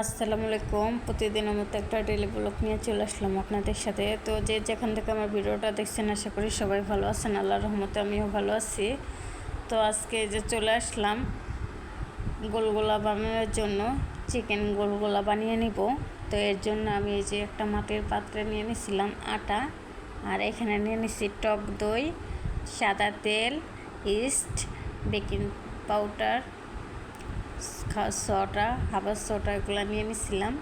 আসসালামু আলাইকুম। প্রতিদিনের মতো একটা ডেলি ব্লগ নিয়ে চলে আসলাম আপনাদের সাথে। তো যে যেখান থেকে আমার ভিডিওটা দেখছেন, আশা করি সবাই ভালো আছেন। আল্লাহ রহমতে আমিও ভালো আছি। তো আজকে যে চলে আসলাম, গোলগোলা বানানোর জন্য চিকেন গোলগোলা বানিয়ে নিব। তো এর জন্য আমি এই যে একটা মাটির পাত্রে নিয়ে নিয়েছিলাম আটা। আর এখানে নিয়ে নিচ্ছি টক দই, সাদা তেল ইস্ট বেকিং পাউডার সটা হাবার সটা এগুলো নিয়ে নিছিলাম।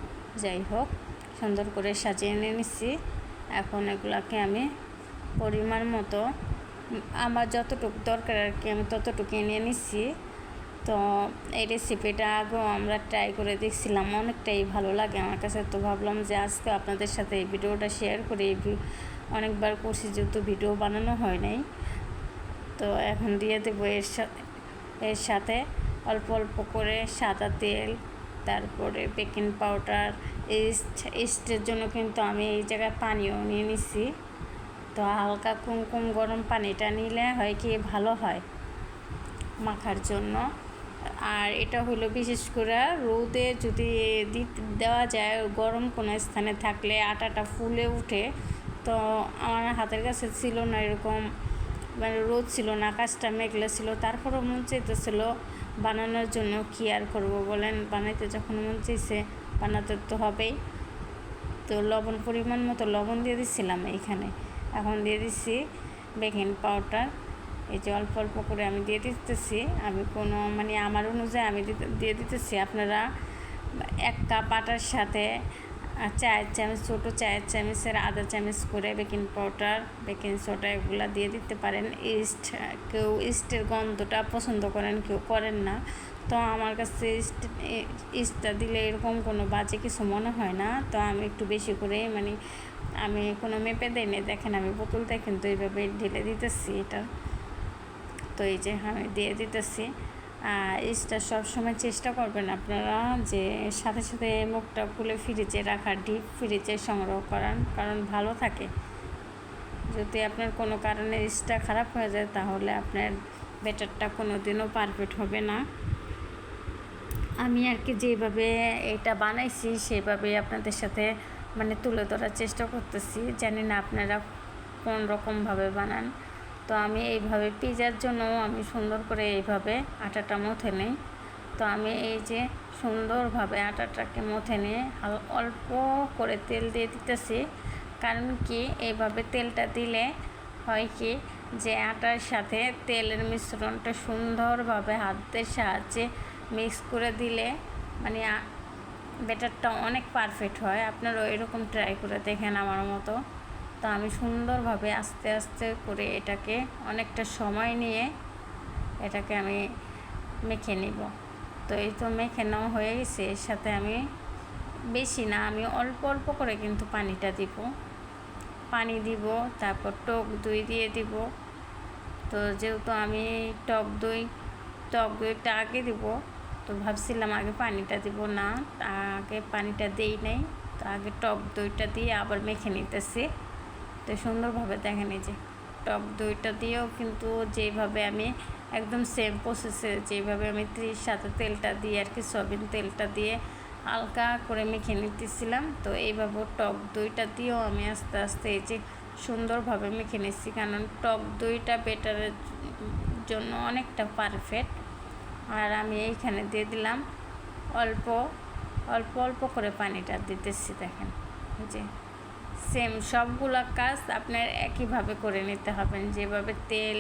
যাই হোক, সুন্দর করে সাজিয়ে নিয়ে নিচ্ছি এখন এগুলাকে আমি পরিমাণ মতো, আমার যতটুকু দরকার আর কি, আমি ততটুকু নিয়ে নিচ্ছি তো এই রেসিপিটা আগেও আমরা ট্রাই করে দেখছিলাম, অনেকটাই ভালো লাগে। আমার কাছে তো ভাবলাম যে আজকে আপনাদের সাথে এই ভিডিওটা শেয়ার করি অনেকবার করছি, যেহেতু ভিডিও বানানো হয় নাই। তো এখন দিয়ে দেবো এর সাথে এর সাথে অল্প অল্প করে সাদা তেল, তারপরে বেকিং পাউডার ইস্ট ইস্টের জন্য কিন্তু আমি এই জায়গায় পানিও নিয়ে নিছি। তো হালকা কুমকুম গরম পানিটা নিলে হয় কি ভালো হয় মাখার জন্য। আর এটা হলো বিশেষ করে রোদে যদি দেওয়া যায় গরম কোনো স্থানে থাকলে আটাটা ফুলে উঠে। তো আমার হাতের কাছে ছিল না এরকম মানে রোদ ছিল না, আকাশটা মেঘলা ছিল, তারপরও মন চাইতেছিল বানানোর জন্য কী আর করব বলেন? বানাইতে যখন মন চাইছে, বানাতে তো হবেই। তো লবণ পরিমাণ মতো লবণ দিয়ে দিচ্ছিলাম এইখানে। এখন দিয়ে দিচ্ছি বেকিং পাউডার এই যে অল্প অল্প করে আমি দিয়ে দিতেছি। আমি কোনো মানে আমার অনুযায়ী আমি দিয়ে দিতেছি। আপনারা এক কাপ আটার সাথে চায়ের চামচ, ছোটো চায়ের চামচের আধা চামচ করে বেকিং পাউডার, বেকিং সোডা এগুলো দিয়ে দিতে পারেন। ইস্ট, কেউ ইস্টের গন্ধটা পছন্দ করেন, কেউ করেন না। তো আমার কাছে ইস্ট, ইস্টটা দিলে এরকম কোনো বাজে কিছু মনে হয় না। তো আমি একটু বেশি করে মানে আমি কোনো মেপে দেয় নি দেখেন আমি বোতলটা কিন্তু এইভাবে ঢেলে দিতেছি এটা। তো এই যে আমি দিয়ে দিতেছি। ইস্টটা সবসময় চেষ্টা করবেন আপনারা যে সাথে সাথে মুখটা খুলে ফ্রিজে রাখা ডিপ ফ্রিজে সংগ্রহ করান কারণ ভালো থাকে। যদি আপনার কোনো কারণে ইস্টটা খারাপ হয়ে যায়, তাহলে আপনার বেটারটা কোনো দিনও পারফেক্ট হবে না। আমি আর কি যেভাবে এটা বানাইছি, সেভাবে আপনাদের সাথে মানে তুলে ধরার চেষ্টা করতেছি। জানি না আপনারা কোন রকমভাবে বানান। তো আমি এইভাবে পিজার জন্য আমি সুন্দর করে এইভাবে আটাটা মথে নিই। তো আমি এই যে সুন্দরভাবে আটাটাকে মথে নিয়ে অল্প করে তেল দিয়ে দিতেছি। কারণ কি এইভাবে তেলটা দিলে হয় কি যে আটার সাথে তেলের মিশ্রণটা সুন্দরভাবে হাতের সাহায্যে মিক্স করে দিলে মানে বেটারটা অনেক পারফেক্ট হয়। আপনারাও এরকম ট্রাই করে দেখেন আমার মতো। তো আমি সুন্দরভাবে আস্তে আস্তে করে এটাকে অনেকটা সময় নিয়ে এটাকে আমি মেখে নিব। তো এই তো মেখে নেওয়া হয়ে গেছে, এর সাথে আমি বেশি না, আমি অল্প অল্প করে কিন্তু পানিটা দিব। পানি দিব, তারপর টক দই দিয়ে দিব। তো যেহেতু আমি টক দই, টক দইটা আগে দিব, তো ভাবছিলাম আগে পানিটা দিব, না, আগে পানিটা দেই নাই, তো আগে টক দইটা দিয়ে আবার মেখে নিতেছি। তো সুন্দরভাবে দেখেন এই যে টক দইটা দিয়েও কিন্তু যেভাবে আমি একদম সেম প্রসেসে যেভাবে আমি ত্রিশ সাথে তেলটা দিয়ে আর কি সয়াবিন তেলটা দিয়ে হালকা করে মেখে নিতেছিলাম। তো এইভাবে টক দইটা দিয়েও আমি আস্তে আস্তে এই যে সুন্দরভাবে মেখে নিচ্ছি। কারণ টক দইটা বেটারের জন্য অনেকটা পারফেক্ট আর আমি এইখানে দিয়ে দিলাম অল্প অল্প অল্প করে পানিটা দিতেছি দেখেন। যে সেম সবগুলো কাজ আপনার একইভাবে করে নিতে হবেন যেভাবে তেল,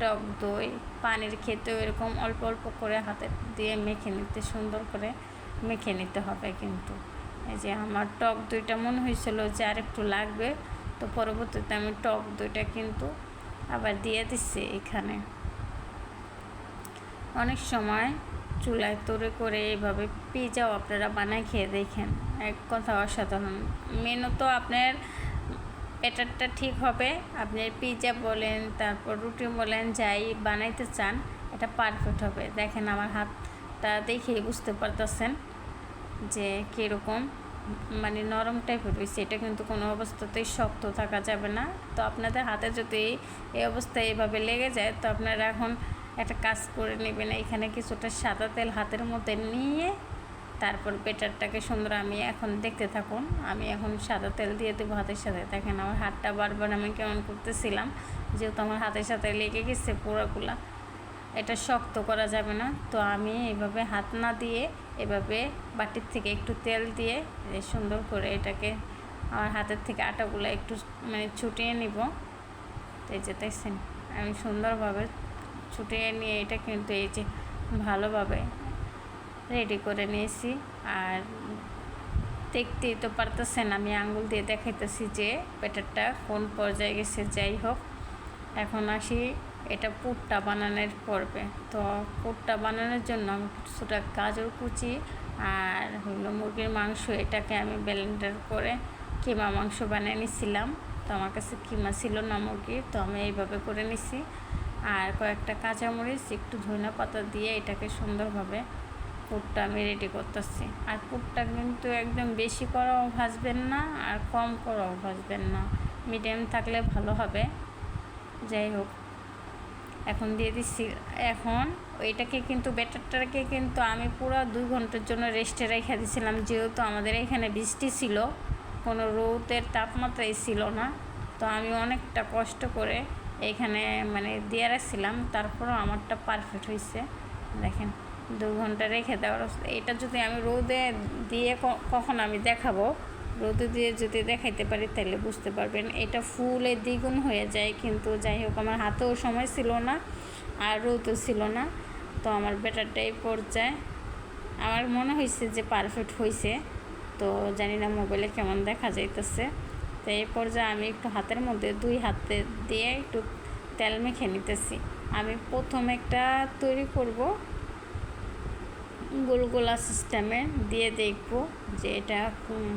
টক দই, পানির খেতেও এরকম অল্প অল্প করে হাতে দিয়ে মেখে নিতে, সুন্দর করে মেখে নিতে হবে কিন্তু। এই যে আমার টক দইটা মনে হয়েছিল যে আর একটু লাগবে, তো পরবর্তীতে আমি টক দইটা কিন্তু আবার দিয়ে দিচ্ছি এখানে। অনেক সময় চুলায় তরে করে এইভাবে পিজাও আপনারা বানায় খেয়ে দেখেন। এক কথা অসাধারণ। মেনু তো আপনার ব্যাটারটা ঠিক হবে। আপনি পিজা বলেন, তারপর রুটি বলেন, যাই বানাইতে চান, এটা পারফেক্ট হবে। দেখেন আমার হাতটা দেখেই বুঝতে পারতেছেন যে কীরকম মানে নরম টাইপের রয়েছে এটা কিন্তু কোনো অবস্থাতেই শক্ত থাকা যাবে না। তো আপনাদের হাতে যদি এই অবস্থায় এভাবে লেগে যায়, তো আপনারা এখন একটা কাজ করে নেবেন, এখানে কিছুটা সাদা তেল হাতের মধ্যে নিয়ে তারপর বেটারটাকে সুন্দর আমি এখন দেখতে থাকুন। আমি এখন সাদা তেল দিয়ে দেবো হাতের সাথে। দেখেন আমার হাতটা বারবার আমি কেমন করতেছিলাম, যেহেতু আমার হাতের সাথে লেগে গেছে পোড়াগুলা এটা শক্ত করা যাবে না। তো আমি এইভাবে হাত না দিয়ে এভাবে বাটির থেকে একটু তেল দিয়ে সুন্দর করে এটাকে আমার হাতের থেকে আটাগুলো একটু মানে ছুটিয়ে নিব। এই যে দেখছেন, আমি সুন্দরভাবে ছুটিয়ে নিয়ে এটা কিন্তু এই যে ভালোভাবে রেডি করে নিয়েছি। আর দেখতেই তো পারতেছেন, আমি আঙ্গুল দিয়ে দেখাইতেছি যে ব্যাটারটা কোন পর্যায়ে গেছে, যাই হোক। এখন আসি এটা পুরটা বানানোর পর্বে। তো পুরটা বানানোর জন্য আমি কিছুটা গাজর কুচি আর হলো মুরগির মাংস, এটাকে আমি ব্লেন্ডার করে কিমা মাংস বানিয়ে নিছিলাম। তো আমার কাছে কিমা ছিল না মুরগির, তো আমি এইভাবে করে নিছি। আর কয়েকটা কাঁচামরিচ, একটু ধনিয়া পাতা দিয়ে এটাকে সুন্দরভাবে পুরটা আমি রেডি করতেছি। আর পুরটা কিন্তু একদম বেশি করাও ভাজবেন না আর কম করাও ভাজবেন না। মিডিয়াম থাকলে ভালো হবে। যাই হোক, এখন দিয়ে দিচ্ছি এখন ওইটাকে কিন্তু ব্যাটারটাকে কিন্তু আমি পুরো দুই ঘণ্টার জন্য রেস্টে রেখে দিয়েছিলাম যেহেতু আমাদের এখানে বৃষ্টি ছিল, কোনো রোদের তাপমাত্রাই ছিল না। তো আমি অনেকটা কষ্ট করে এখানে মানে দিয়ে রাখছিলাম, তারপরও আমারটা পারফেক্ট হয়েছে দেখেন, দু ঘণ্টা রেখে দেওয়ার এটা যদি আমি রোদে দিয়ে কখন আমি দেখাবো? রোদে দিয়ে যদি দেখাইতে পারি, তাহলে বুঝতে পারবেন। এটা ফুলে দ্বিগুণ হয়ে যায়, কিন্তু যাই হোক, আমার হাতেও সময় ছিল না, আর রোদও ছিল না। তো আমার ব্যাটারটাই পর্যায়ে। আমার মনে হয়েছে যে পারফেক্ট হয়েছে তো জানি না মোবাইলে কেমন দেখা যাইতেছে। তো এই পর্যায়ে আমি একটু হাতের মধ্যে দুই হাতে দিয়ে একটু তেল মেখে নিতেছি। আমি প্রথম একটা তৈরি করব গোলগোলা সিস্টেমে দিয়ে দেখব যে এটা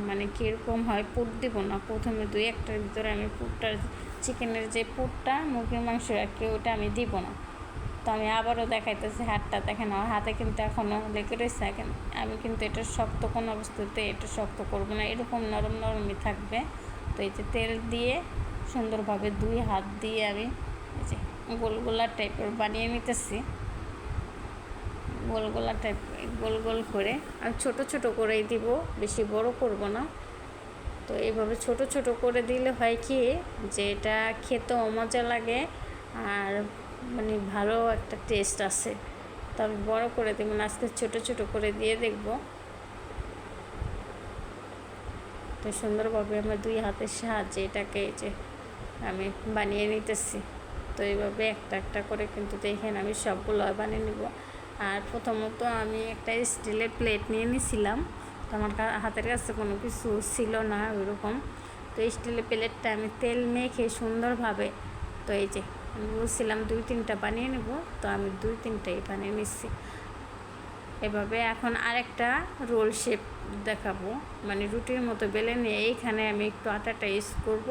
মানে কীরকম হয় পুট দিব না। প্রথমে দুই একটার ভিতরে আমি পুটটার চিকেনের যে পুটটা মুরগির মাংস রাখি, ওটা আমি দিব না। তো আমি আবারও দেখাইতেছি হাতটা। দেখেন, আমার হাতে কিন্তু এখনও লেগে রয়েছে এখন আমি কিন্তু এটা শক্ত কোনো অবস্থাতে এটা শক্ত করব না। এরকম নরম নরমই থাকবে। এই যে তেল দিয়ে সুন্দরভাবে দুই হাত দিয়ে আমি এই যে গোলগোলা টাইপের বানিয়ে নিতেছি। গোল গোলা টাইপ, গোল গোল করে আমি ছোট ছোট করেই দিব, বেশি বড় করব না। তো এইভাবে ছোট ছোট করে দিলে হয় কি যে এটা খেতেও মজা লাগে আর মানে ভালো একটা টেস্ট আসে তো আমি বড়ো করে দেবো না, আজকে ছোটো ছোটো করে দিয়ে দেখব। তো সুন্দরভাবে আমার দুই হাতের সাহায্যে এটাকে এই যে আমি বানিয়ে নিতেছি। তো এইভাবে একটা একটা করে কিন্তু দেখেন আমি সবগুলো বানিয়ে নেব। আর প্রথমত আমি একটা স্টিলের প্লেট নিয়ে নিয়েছিলাম তো আমার হাতের কাছে কোনো কিছু ছিল না ওইরকম। তো স্টিলের প্লেটটা আমি তেল মেখে সুন্দরভাবে তো এই যে আমি বলছিলাম দুই তিনটা বানিয়ে নেব। তো আমি দুই তিনটাই বানিয়ে নিচ্ছি এভাবে এখন আরেকটা রোল শেপ দেখাবো। মানে রুটির মতো বেলে নিয়ে এইখানে আমি একটু আটাটা ইউজ করব।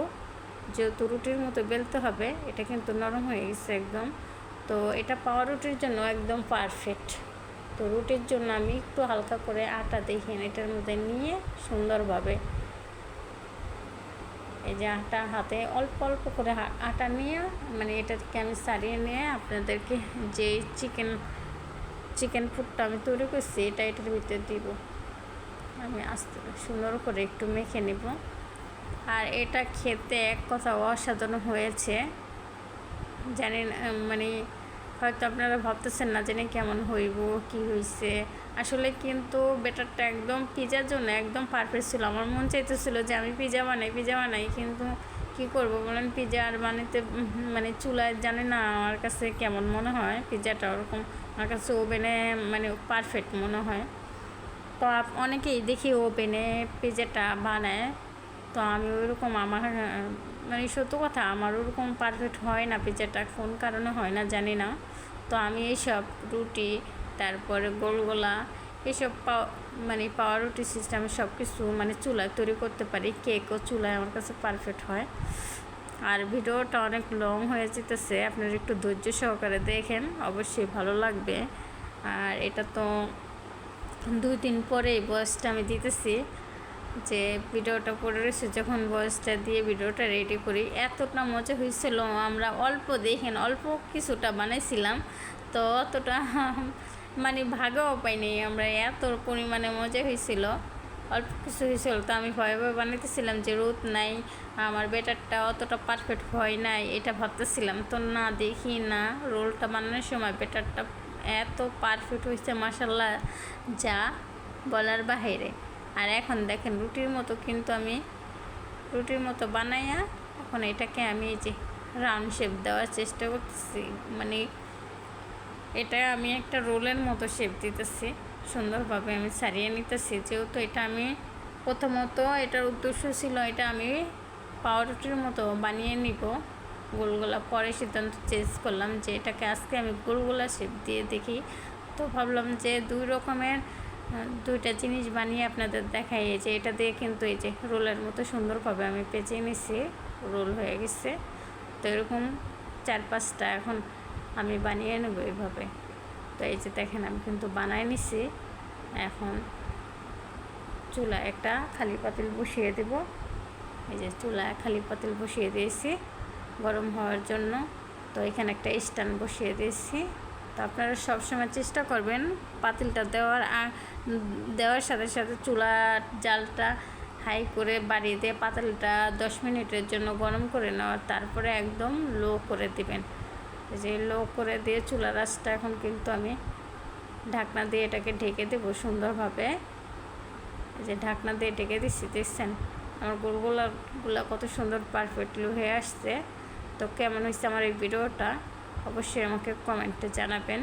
যেহেতু রুটির মতো বেলতে হবে, এটা কিন্তু নরম হয়ে গেছে একদম। তো এটা পাওয়া রুটির জন্য একদম পারফেক্ট। তো রুটির জন্য আমি একটু হালকা করে আটা দেখেন এটার মধ্যে নিয়ে সুন্দরভাবে। এই যে আটা হাতে অল্প অল্প করে আটা নিয়ে মানে এটাকে আমি সারিয়ে নিয়ে আপনাদেরকে যে চিকেন চিকেন ফুডটা আমি তৈরি করছি, এটা এটার ভিতরে দিব। আমি আস্তে সুন্দর করে একটু মেখে নেব। আর এটা খেতে এক কথা অসাধারণ হয়েছে। জানি মানে হয়তো আপনারা ভাবতেছেন না জানি কেমন হইব, কি হয়েছে আসলে কিন্তু বেটারটা একদম পিজার জন্য একদম পারফেক্ট ছিল। আমার মন চাইতেছিল যে আমি পিজা বানাই পিজা বানাই, কিন্তু কি করব বলেন পিজা আর বানাইতে মানে চুলায় জানি না আমার কাছে কেমন মনে হয়, পিজাটা ওরকম আমার কাছে ওভেনে মানে পারফেক্ট মনে হয়। তো অনেকেই দেখি ওভেনে পিজাটা বানায়। তো আমি ওইরকম আমার মানে সত্য কথা, আমার ওরকম পারফেক্ট হয় না পিজাটা কোন কারণে হয় না জানি না। তো আমি এইসব রুটি, তারপরে গোলগোলা এসব মানে পাওয়া রুটি সিস্টেমে সব কিছু মানে চুলায় তৈরি করতে পারি। কেকও চুলায় আমার কাছে পারফেক্ট হয়। আর ভিডিওটা অনেক লং হয়ে যেতেছে, আপনারা একটু ধৈর্য সহকারে দেখেন, অবশ্যই ভালো লাগবে। আর এটা তো দুই দিন পরে এই বয়সটা আমি দিতেছি, যে ভিডিওটা পড়ে রয়েছে, যখন বয়সটা দিয়ে ভিডিওটা রেডি করি, এতটা মজা হয়েছিল, আমরা অল্প দেখেন, অল্প কিছুটা বানাইছিলাম, তো অতটা মানে ভাগও পাইনি, আমরা এত পরিমাণে মজা হয়েছিল। অল্প কিছু হয়েছিল তো আমি ভয়ে ভয়ে বানাইতেছিলাম যে, রোদ নাই, আমার বেটারটা অতটা পারফেক্ট হয় নাই। এটা ভাবতেছিলাম। তো না, দেখি না, রোলটা বানানোর সময় বেটারটা এত পারফেক্ট হয়েছে মাসাল্লাহ যা বলার বাহিরে। আর এখন দেখেন, রুটির মতো কিন্তু আমি, রুটির মতো বানাইয়া এখন এটাকে আমি এই যে রাউন্ড শেপ দেওয়ার চেষ্টা করতেছি। মানে এটা আমি একটা রোলের মতো শেপ দিতেছি। সুন্দরভাবে আমি সারিয়ে নিতেছি যেহেতু এটা আমি প্রথমত এটার উদ্দেশ্য ছিল এটা আমি পাউরুটির মতো বানিয়ে নিব। গোলগোলা পরে সিদ্ধান্ত চেঞ্জ করলাম যে এটাকে আজকে আমি গোলগোলা শেপ দিয়ে দেখি। তো ভাবলাম যে দুই রকমের দুইটা জিনিস বানিয়ে আপনাদের দেখাই। এটা দিয়ে কিন্তু এই যে রোলের মতো সুন্দরভাবে আমি পেঁচিয়ে নিছি। রোল হয়ে গেছে। তো এরকম চার পাঁচটা এখন আমি বানিয়ে নেব এইভাবে তো এই যে দেখেন, আমি কিন্তু বানাই নিছি। এখন চুলা একটা খালি পাতিল বসিয়ে দেব। এই যে চুলা খালি পাতিল বসিয়ে দিয়েছি গরম হওয়ার জন্য। তো এখানে একটা স্ট্যান্ড বসিয়ে দিয়েছি। তো আপনারা সবসময় চেষ্টা করবেন পাতিলটা দেওয়ার দেওয়ার সাথে সাথে চুলা জালটা হাই করে বাড়িয়ে দিয়ে পাতিলটা দশ মিনিটের জন্য গরম করে নেওয়ার, তারপরে একদম লো করে দিবেন। যে লো করে দিয়ে চুলা রাসটা এখন কিন্তু আমি ঢাকনা দিয়ে এটাকে ঢেকে দেবো সুন্দরভাবে। যে ঢাকনা দিয়ে ঢেকে দিচ্ছি, দেখছেন? আমার গোলগোলাগুলো কত সুন্দর পারফেক্টলি হয়ে আসছে। তো কেমন হয়েছে আমার এই ভিডিওটা অবশ্যই আমাকে কমেন্টে জানাবেন।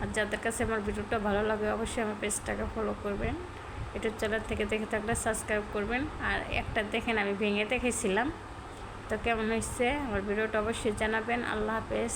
আর যাদের কাছে আমার ভিডিওটা ভালো লাগে, অবশ্যই আমার পেজটাকে ফলো করবেন। ইউটিউব চ্যানেল থেকে দেখে থাকলে সাবস্ক্রাইব করবেন। আর একটা দেখেন, আমি ভেঙে দেখেছিলাম। তো কেমন হয়েছে? আমার ভিডিওটা অবশ্যই জানাবেন। আল্লাহ হাফেজ।